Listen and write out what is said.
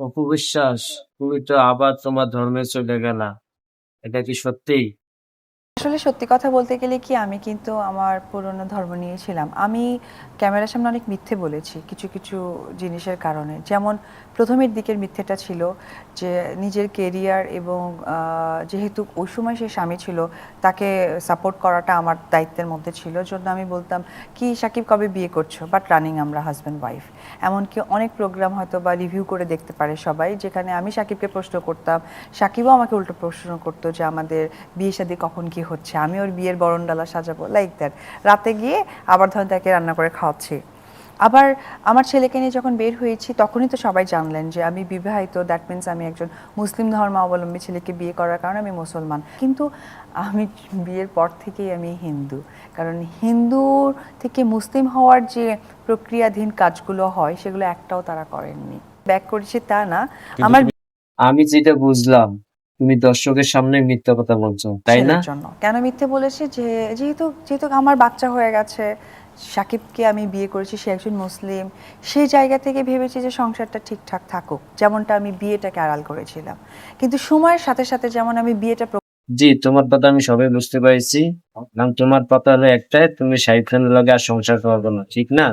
অপু বিশ্বাস তুমি তো আবার তোমার ধর্মে চলে গেলা। এটা কি সত্যি? আসলে সত্যি কথা বলতে গেলে কি, আমি কিন্তু আমার পুরনো ধর্ম নিয়েছিলাম আমি ক্যামেরার সামনে অনেক মিথ্যে বলেছি কিছু কিছু জিনিসের কারণে। যেমন প্রথমের দিকের মিথ্যেটা ছিল যে নিজের কেরিয়ার এবং যেহেতু ওই সময় সে স্বামী ছিল, তাকে সাপোর্ট করাটা আমার দায়িত্বের মধ্যে ছিল। জন্য আমি বলতাম, কি সাকিব, কবে বিয়ে করছ? বাট রানিং আমরা হাজব্যান্ড ওয়াইফ এমনকি অনেক প্রোগ্রাম হয়তো বা রিভিউ করে দেখতে পারে সবাই, যেখানে আমি সাকিবকে প্রশ্ন করতাম। সাকিবও আমাকে উল্টো প্রশ্ন করতো যে আমাদের বিয়ে শাদী কখন কি হচ্ছে আমি ওর বিয়ের বরণডালা সাজাবো লাইক দ্যাট রাতে গিয়ে আবার ধরেন তাকে রান্না করে খাওয়াচ্ছি। আবার আমার ছেলেকে নিয়ে যখন বের হয়েছি তখনই তো সবাই জানলেন যে আমি বিবাহিত দ্যাট মিন্স আমি একজন মুসলিম ধর্মাবলম্বী ছেলেকে বিয়ে করার কারণে আমি মুসলমান। কিন্তু আমি বিয়ের পর থেকেই আমি হিন্দু কারণ হিন্দুর থেকে মুসলিম হওয়ার যে প্রক্রিয়াধীন কাজগুলো হয় সেগুলো একটাও তারা করেননি। ব্যাক করেছি তা না। আমার আমি যেটা বুঝলাম তুমি দর্শকের সামনে মিথ্যা কথা বলছো তাই না? ছেলের জন্য। কেন মিথ্যে বলেছি? যে যেহেতু যেহেতু আমার বাচ্চা হয়ে গেছে সাকিবকে আমি বিয়ে করেছি সে একজন মুসলিম সেই জায়গা থেকে ভেবেছি যে সংসারটা ঠিকঠাক থাকুক যেমনটা আমি বিয়েটাকে আড়াল করেছিলাম। কিন্তু সময়ের সাথে সাথে যেমন আমি বিয়েটা জি তোমার কথা আমি সবাই বুঝতে পারছি। তোমার কথা হলো একটাই তুমি শাহিদ খানের লগে আর সংসার করবে না ঠিক না?